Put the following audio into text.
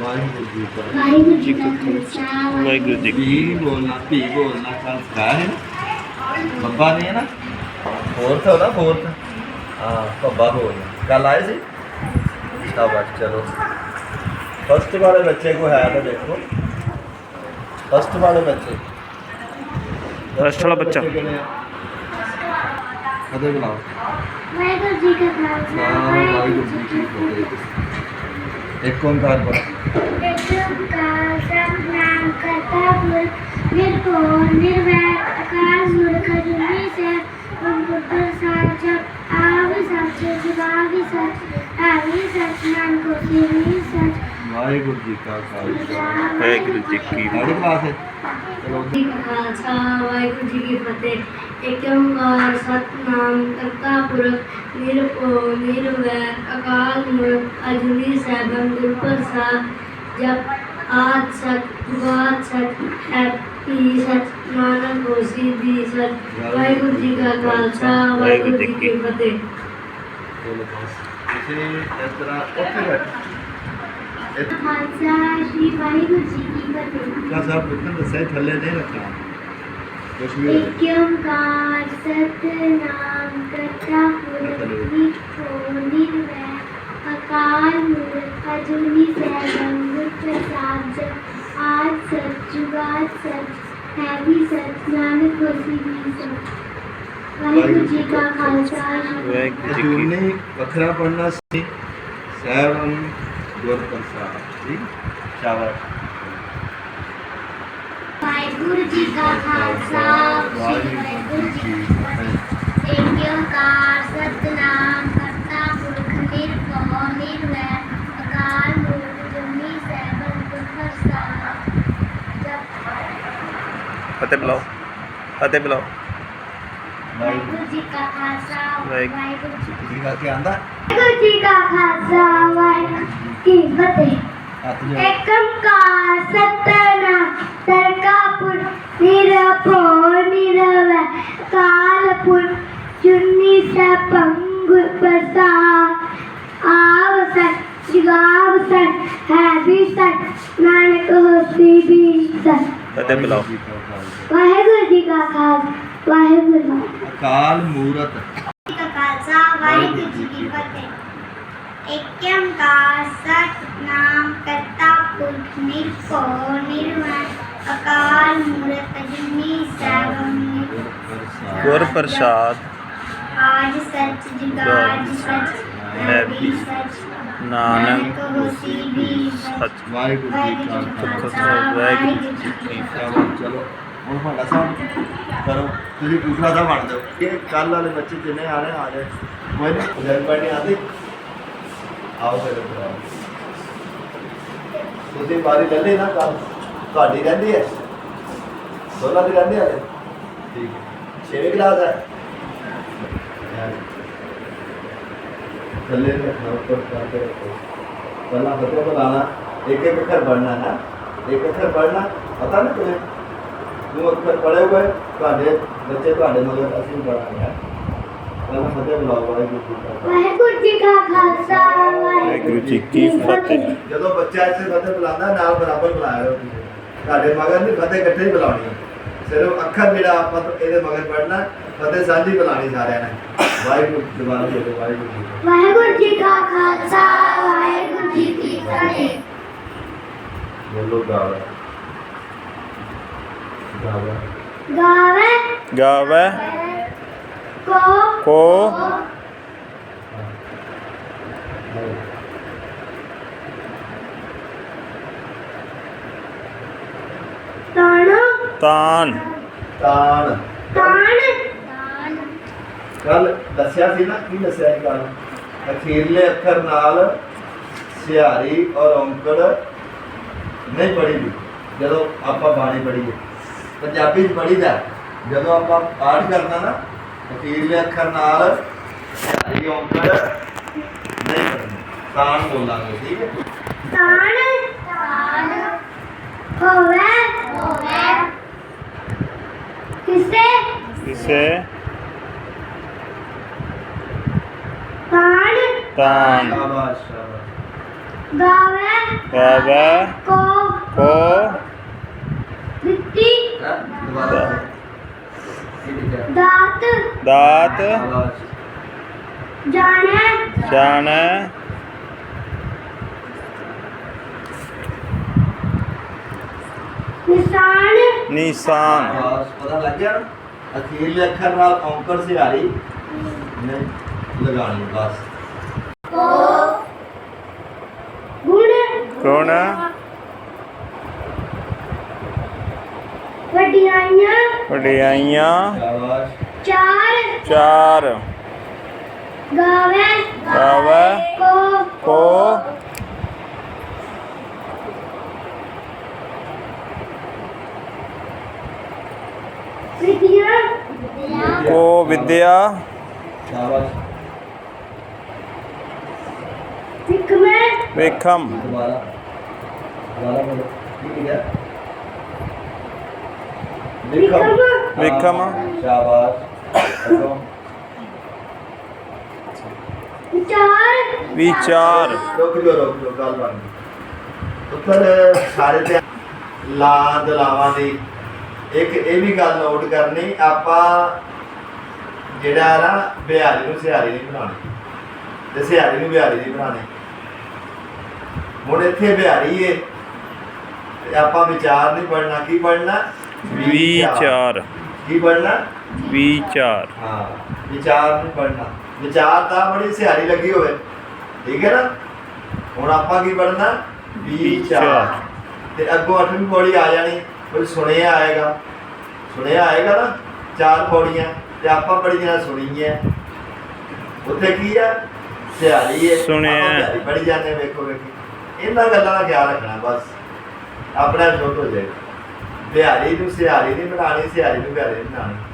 ਵਾਹਿਗੁਰੂ ਜੀ ਕਾ ਵਾਹਿਗੁਰੂ ਖਾਲਸਾ ਵਾਹਿਗੁਰੂ ਜੀ ਕੀ ਵੀ ਬੋਲਣਾ ਵੀ ਬੋਲਣਾ, ਸੰਸਕਾਰ ਹੈ। ਬੱਬਾ ਨਹੀਂ ਨਾ? ਫੋਰਥ ਹੋ ਨਾ ਫੋਰਥ ਤਾਂ। ਦੇਖੋ ਫਸਟ ਵਾਲੇ ਬੱਚੇ First ਵਾਲਾ ਬੱਚਾ। ਕਦੇ ਬੁਲਾਓ ਵਾਹਿਗੁਰੂ ਜੀ ਕਾ ਖਾਲਸਾ ਵਾਹਿਗੁਰੂ ਜੀ ਕੀ ਫਤਿਹ ਇੱਕ ਓੰਕਾਰ ਪੜ੍ਹੋ ਏਕਮ ਕਾ ਸਤਨਾਮ ਕਰਤਾ ਪੁਰਖ ਨਿਰਭਉ ਨਿਰਵੈਰ ਅਕਾਲ ਮੂਰਖ ਅਜੂਨੀ ਸੇ ਗੁਰ ਪ੍ਰਸਾਦ ਜਪ ਆਵ ਸੱਚ ਜੁਗਾਵ ਸੱਚ ਐਵੀ ਸੱਚ ਨਾਨਕ ਹੋਸੀ ਵੀ ਸੱਚ ਵਾਹਿਗੁਰੂ ਜੀ ਕਾ ਖਾਲਸਾ ਵਾਹਿਗੁਰੂ ਜੀ ਕੀ ਸਾਡੀ ਕਲਾਸ ਹੈ ਚਲੋ ਜੀ ਕਾ ਖਾਲਸਾ ਵਾਹਿਗੁਰੂ ਜੀ ਕੀ ਫਤਿਹ ਏਕ ਓੰਕਾਰ ਸਤਨਾਮ ਕਰਤਾ ਪੁਰਖ ਨਿਰਭਉ ਨਿਰਵੈਰ ਅਕਾਲ ਮੂਰਖ ਅਜੂਨੀ ਸੈਭੰ ਗੁਰ ਪ੍ਰਸਾਦ ਜਪ ਆਦ ਸਚ ਜੁਗਾਦ ਸਚ ਹੈਪੀ ਸਚ ਨਾਨਕ ਹੋਸੀ ਵੀ ਸਚ ਵਾਹਿਗੁਰੂ ਜੀ ਕਾ ਖਾਲਸਾ ਵਾਹਿਗੁਰੂ ਜੀ ਕੀ ਫਤਿਹ ਚਲੋ ਬਸ ਤੁਸੀਂ ਇਸ ਤਰ੍ਹਾਂ ਉੱਥੇ ਬੈਠੋ ਇੱਥੇ ਖਾਲਸਾ ਸ਼੍ਰੀ ਵਾਹਿਗੁਰੂ ਜੀ ਕੀ ਫਤਿਹ ਕਾ ਸਾਹਿਬ ਬਿਲਕੁਲ ਦੱਸਿਆ ਥੱਲੇ ਨਹੀਂ ਰੱਖਣਾ ਕੁਛ ਵੀ ਹੋਵੇ। ਏਕ ਓੰਕਾਰ ਸਤਨਾਮ ਕਰਤਾ ਪੁਰਖ ਨਿਰਭਉ ਨਿਰਵੈਰ ਅਕਾਲ ਮੂਰਖ ਅਜੂਨੀ ਸੈਭੰ ਗੁਰ ਪ੍ਰਸਾਦ ਜਪ ਆਦ ਸਚ ਜੁਗਾਦ ਸਚ ਹੈ ਵੀ ਸਚ ਨਾਨਕ ਹੋਸੀ ਵੀ ਸਚ ਵਾਹਿਗੁਰੂ ਜੀ ਕਾ ਖਾਲਸਾ। ਵਾਹਿਗੁਰੂ ਜੀ ਕੀ ਜੂਨੇ ਵੱਖਰਾ ਪੜਨਾ ਸੀ। ਸਹਿਬੰ ਗੁਰ ਪ੍ਰਸਾਦ ਠੀਕ? ਸ਼ਾਬਾਸ਼ ਵਾਹਿਗੁਰੂ ਜੀ ਕਾ ਖਾਲਸਾ। ਵਾਹਿਗੁਰੂ ਜੀ ਕੀ ਫਤਿਹ। ਏਕ ਓੰਕਾਰ ਸਤਨਾਮ ਕਰਤਾ ਪੁਰਖ ਨਿਰਭਉ ਨਿਰਵੈਰ ਅਕਾਲ ਮੂਰਤ ਜੁਨੀ ਸੈਭੰ ਗੁਰ ਪ੍ਰਸਾਦ ਜਪ ਫਤਿਹ ਬੁਲਾਓ। ਫਤਿਹ ਬੁਲਾਓ। ਵਾਹਿਗੁਰੂ ਜੀ ਕਾ ਖਾਲਸਾ ਵਾਹਿਗੁਰੂ ਵਾਹਿਗੁਰੂ ਜੀ ਕੀ ਕਰਕੇ ਆਂਦਾ ਵਾਹਿਗੁਰੂ ਜੀ ਕਾ ਖਾਲਸਾ ਵਾਹਿਗੁਰੂ ਜੀ ਕੀ ਫਤਿਹ ਹੱਥ ਜੋ ਏਕਮ ਕਾਰ ਸਤਨਾਮ ਸਰਕਾਪੁਰ ਨਿਰਭਉ ਨਿਰਵੈ ਕਾਲਪੁਰ ਚੁੰਨੀ ਸੈਭੰ ਗੁਰ ਪ੍ਰਸਾਦ ਆਵ ਸਚ ਜਗਾਵ ਸਚ ਹੈ ਵੀ ਸਚ ਨਾਨਕ ਹੋਸੀ ਵੀ ਸਚ ਫਤਿਹ ਬੁਲਾਓ ਜੀ ਕਾ ਖਾਲਸਾ। ਵਾਹਿਗੁਰੂ ਜੀ ਕਾ ਖਾਲਸਾ ਵਾਹਿਗੁਰੂ ਜੀ ਅਕਾਲ ਮੂਰਤ ਜੀ ਕਾ ਖਾਲਸਾ ਵਾਹਿਗੁਰੂ ਜੀ ਕੀ ਫਤਿਹ ਏਕਮ ਕਾਰ ਸਤਨਾਮ ਕਰਤਾ ਪੁਰਖ ਨਿਰਭਉ ਨਿਰਵੈਰ ਅਕਾਲ ਮੂਰਤ ਅਜੂਨੀ ਸੈਭੰ ਗੁਰ ਪ੍ਰਸਾਦ ਗੁਰ ਪ੍ਰਸਾਦ ਆਜ ਸੱਚ ਜੁਗਾਜ ਸੱਚ ਹੈ ਵੀ ਸੱਚ ਨਾਨਕ ਹੋਸੀ ਵੀ ਸੱਚ ਸੱਚ ਵਾਹਿਗੁਰੂ ਜੀ ਕਾ ਖਾਲਸਾ ਵਾਹਿਗੁਰੂ ਜੀ ਕੀ ਚਲੋ ਚਲੋ ਹੁਣ ਭਾਂਡਾ ਸਾਹਿਬ ਕਰੋ। ਤੁਸੀਂ ਦੂਸਰਾ ਦਾ ਬਣ ਦਿਓ ਇਹ ਕੱਲ ਵਾਲੇ ਬੱਚੇ ਜਿੰਨੇ ਆਣੇ ਆ ਜਾਏ ਕੋਈ ਜਨ ਪੜ੍ਹਨੀ ਆਦੀ ਆਓ ਫਿਰ ਇੱਧਰ ਆਓ। ਤੁਸੀਂ ਬਾਰੀ ਨਾ ਕੱਲ ਤੁਹਾਡੀ ਰਹਿੰਦੀ ਹੈ। ਦੋਨਾਂ ਦੀ ਰਹਿੰਦੀ ਹੈ ਠੀਕ ਹੈ। ਛੇਵੇਂ ਕਲਾਸ ਹੈ। ਥੱਲੇ ਰੱਖਣਾ ਉੱਪਰ ਕਰਕੇ ਰੱਖੋ। ਪਹਿਲਾਂ ਫਤਿਹ ਬੁਲਾਣਾ ਇੱਕ ਇੱਕ ਅੱਖਰ ਪੜ੍ਹਨਾ ਹੈ ਇੱਕ ਅੱਖਰ ਪੜ੍ਹਨਾ। ਪਤਾ ਨਾ ਤੁਮੇ ਜੋ ਅੱਖਰ ਪੜ੍ਹੇ ਹੋਏ ਤੁਹਾਡੇ ਬੱਚੇ ਤੁਹਾਡੇ ਮਗਰ ਅਸੀਂ ਹੈਂ। ਫਤਿਹ ਬੁਲਾਓ ਵਾਹਿਗੁਰੂ ਜੀ ਕਾ ਖਾਲਸਾ। ਵਾਹਿਗੁਰੂ ਜੀ ਕਾ ਖਾਲਸਾ ਵਾਹਿਗੁਰੂ ਜੀ ਕੀ ਫਤਿਹ। ਜਦੋਂ ਬੱਚਾ ਇੱਥੇ ਫਤਿਹ ਬੁਲਾਉਂਦਾ ਨਾਲ ਬਰਾਬਰ ਬੁਲਾਇਆ ਤੁਸੀਂ। ਤੁਹਾਡੇ ਮਗਰ ਨਹੀਂ ਫਤਿਹ ਇਕੱਠੇ ਹੀ ਬੁਲਾਉਣੀ ਹੈ। ਸਿਰਫ ਅੱਖਰ ਜਿਹੜਾ ਆਪਾਂ ਇਹਦੇ ਮਗਰ ਪੜ੍ਹਨਾ ਫਤਿਹ ਸਾਂਝੀ ਬੁਲਾਣੀ ਸਾਰਿਆਂ ਨੇ। ਵਾਹਿਗੁਰੂ ਦੁਬਾਰਾ ਬੋਲੋ ਵਾਹਿਗੁਰੂ ਜੀ ਵਾਹਿਗੁਰੂ ਜੀ ਕਾ ਖਾਲਸਾ ਵਾਹਿਗੁਰੂ ਜੀ ਕੀ ਫਤਿਹ। ਬੋਲੋ ਗਾਵਾ ਗਾਵਾ। ਗਾਵੇ। ਗਾਵੇ। ਕੋ। ਕੋ। ਤਾਣ। ਤਾਨ ਤਾਣ। ਤਾਣ। ਤਾਣ। ਕੱਲ ਦੱਸਿਆ ਸੀ ਨਾ ਕੀ ਦੱਸਿਆ ਸੀ ਕੱਲ? ਅਖੀਰਲੇ ਅੱਖਰ ਨਾਲ ਸਿਹਾਰੀ ਔਰ ਔਂਕੜ ਨਹੀਂ ਪੜੀ ਜਦੋਂ ਆਪਾਂ ਬਾਣੀ ਪੜੀਏ ਪੰਜਾਬੀ ਚ ਪੜੀਦਾ ਜਦੋਂ ਆਪਾਂ ਪਾਠ ਕਰਨਾ ਨਾ ਅਖੀਰਲੇ ਅੱਖਰ ਨਾਲ ਸਿਹਾਰੀ ਔਂਕੜ ਨਹੀਂ ਪੜਨੀ ਤਾਣ ਬੋਲਾਂਗੇ ਠੀਕ ਹੈ? ਤਾਣ ਤਾਣ ਹੋਵੇ ਹੋਵੇ। ਕਿਸੇ? ਕਿਸੇ? ਤਾਣ। ਤਾਨ ਸ਼ਾਬਾਸ਼ ਸ਼ਾਬਾਸ਼। ਗਾਵੇ। ਗਾਵੇ। ਕੋ। ਕੋ ਦਿੱਤੀ ਹੈਂ? ਦੁਬਾਰਾ ਠੀਕ ਹੈ ਦਾਤ। ਦਾਤ। ਜਾਣੈ। ਜਾਣੈ। ਨਿਸ਼ਾਨ। ਨਿਸ਼ਾਨ। ਪਤਾ ਲੱਗ ਗਿਆ ਨਾ? ਅਖੀਰਲੇ ਅੱਖਰ ਨਾਲ ਔਂਕੜ ਸਿਹਾਰੀ। ਨਹੀਂ ਲਗਾਣੀ ਬਸ। ਗੁਣ। ਗੁਣ। ਵਡਿਆਈਆਂ। ਵਡਿਆਈਆਂ। ਚਾਰ। ਚਾਰ। ਗਾਵੇ। ਗਾਵੇ। ਕੋ। ਕੋ। ਵਿਦਿਆ। ਕੋ ਵਿਦਿਆ। ਸ਼ਾਬਾਸ਼ ਸਿੱਖਵੇਂ ਵੇਖਮ। ਦੁਬਾਰਾ। ਦੁਬਾਰਾ ਬੋਲੋ। ਠੀਕ ਹੈ। ਵਿਕਰਮ। ਵਿਕਰਮ। ਹਾਂ, ਸ਼ਾਬਾਸ਼। ਅੱਗੋਂ ਵਿਚਾਰ। ਵਿਚਾਰ। ਰੁਕ ਜਾਓ ਰੁਕ ਜਾਓ ਗੱਲ ਬਣ ਗਈ। ਉੱਪਰ ਸਾਰੇ ਤੇ ਲਾਂ ਦਲਾਵਾਂ ਦੀ ਇੱਕ ਇਹ ਵੀ ਗੱਲ ਨੋਟ ਕਰਨੀ ਆਪਾਂ ਜਿਹੜਾ ਨਾ ਬਿਹਾਰੀ ਨੂੰ ਸਿਹਾਰੀ ਨਹੀਂ ਬਣਾਉਣੀ। ਤੇ ਸਿਹਾਰੀ ਨੂੰ ਬਿਹਾਰੀ ਨਹੀਂ ਬਣਾਉਣੀ। ਹੁਣ ਇੱਥੇ ਬਿਹਾਰੀ ਏ ਤੇ ਆਪਾਂ ਵਿਚਾਰ ਨਹੀਂ ਪੜਨਾ ਕੀ ਪੜਨਾ ਵਿਚਾਰ। ਕੀ ਪੜਨਾ ਵਿਚਾਰ। ਹਾਂ ਵਿਚਾਰ ਨਹੀਂ ਪੜਨਾ ਵਿਚਾਰ ਤਾਂ ਬੜੀ ਸਿਹਾਰੀ ਲੱਗੀ ਹੋਵੇ। ਠੀਕ ਹੈ ਨਾ? ਹੁਣ ਆਪਾਂ ਕੀ ਪੜਨਾ ਵਿਚਾਰ। ਤੇ ਅੱਗੋਂ ਅੱਠਵੀਂ ਪੌੜੀ ਆ ਜਾਣੀ। ਕੋਈ ਸੁਣਿਆ ਆਏਗਾ? ਸੁਣਿਆ ਆਏਗਾ ਨਾ? ਚਾਰ ਪੌੜੀਆਂ। ਤੇ ਆਪਾਂ ਪੜੀਆਂ ਸੁਣੀਆਂ। ਉੱਥੇ ਕੀ ਆ? ਸਿਹਾਰੀ ਹੈ। ਸੁਣਿਆ। ਪੜੀ ਜਾਂਦੇ ਵੇਖੋ ਵੇਖੀ ਇਹਨਾਂ ਗੱਲਾਂ ਦਾ ਖਿਆਲ ਰੱਖਣਾ ਬਸ। ਆਪਣਾ ਛੋਟ ਹੋ ਜਾਏਗਾ ਬਿਹਾਰੀ ਨੂੰ ਸਿਹਾਰੀ ਨਹੀਂ ਬਣਾਣੀ ਸਿਹਾਰੀ ਨੂੰ ਬਿਹਾਰੀ ਨਹੀਂ ਬਣਾਣੀ